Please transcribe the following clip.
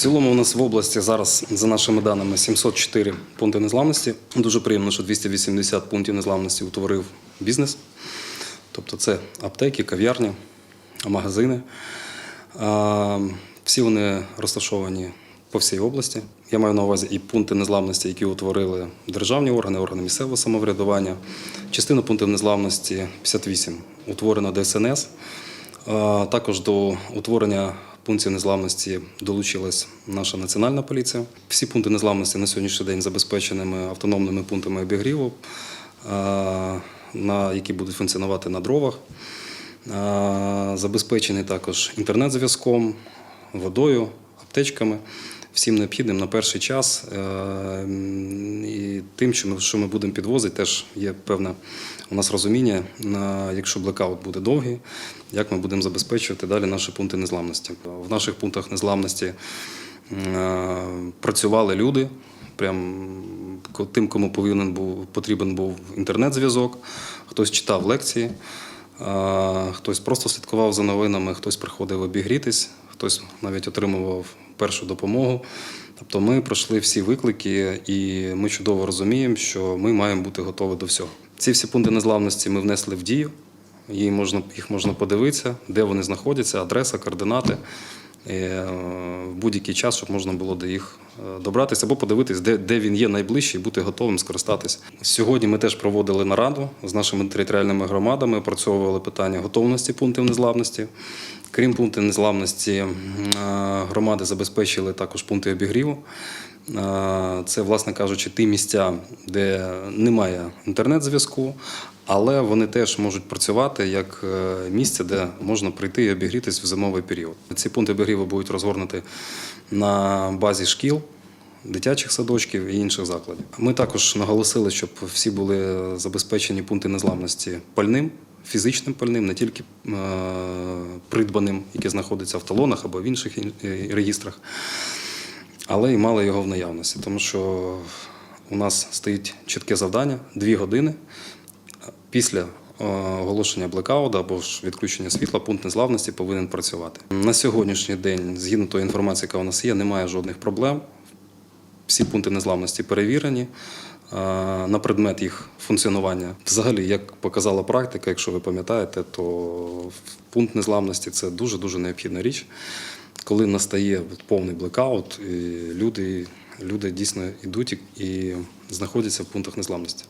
цілому у нас в області зараз, за нашими даними, 704 пункти незламності. Дуже приємно, що 280 пунктів незламності утворив бізнес. Тобто це аптеки, кав'ярні, магазини. Всі вони розташовані по всій області. Я маю на увазі і пункти незламності, які утворили державні органи, органи місцевого самоврядування. Частина пунктів незламності 58 утворено ДСНС. Також до утворення пунктів незламності долучилась наша національна поліція. Всі пункти незламності на сьогоднішній день забезпеченими автономними пунктами обігріву, на які будуть функціонувати на дровах. Забезпечений також інтернет-зв'язком, водою, аптечками, всім необхідним на перший час. Е, І тим, що ми, що ми будемо підвозити, теж є певне у нас розуміння, якщо блекаут буде довгий, як ми будемо забезпечувати далі наші пункти незламності. В наших пунктах незламності е, працювали люди. Прям тим, кому повинен був потрібен був інтернет-зв'язок, хтось читав лекції, хтось просто слідкував за новинами, хтось приходив обігрітись, хтось навіть отримував першу допомогу. Тобто ми пройшли всі виклики, і ми чудово розуміємо, що ми маємо бути готові до всього. Ці всі пункти незламності ми внесли в дію. Їх можна, їх можна подивитися, де вони знаходяться, адреса, координати. Е, В будь-який час, щоб можна було до їх е, добратися або подивитись, де, де він є найближчий, бути готовим скористатися. Сьогодні ми теж проводили нараду з нашими територіальними громадами, опрацьовували питання готовності пунктів незламності. Крім пунктів незламності, е, громади забезпечили також пункти обігріву. Це, власне кажучи, ті місця, де немає інтернет-зв'язку, але вони теж можуть працювати як е, місце, де можна прийти і обігрітись в зимовий період. Ці пункти обігріву будуть розгорнуті на базі шкіл. Дитячих садочків і інших закладів. Ми також наголосили, щоб всі були забезпечені пункти незламності пальним, фізичним пальним, не тільки е, придбаним, яке знаходиться в талонах або в інших е, реєстрах, але й мали його в наявності, тому що у нас стоїть чітке завдання дві години після е, оголошення блекауту або ж відключення світла, пункт незламності повинен працювати. На сьогоднішній день, згідно тої інформації, яка у нас є, немає жодних проблем. Всі пункти незламності перевірені е, на предмет їх функціонування. Взагалі, як показала практика, якщо ви пам'ятаєте, то пункт незламності це дуже дуже необхідна річ. Коли настає повний блекаут, і люди, люди дійсно йдуть і знаходяться в пунктах незламності.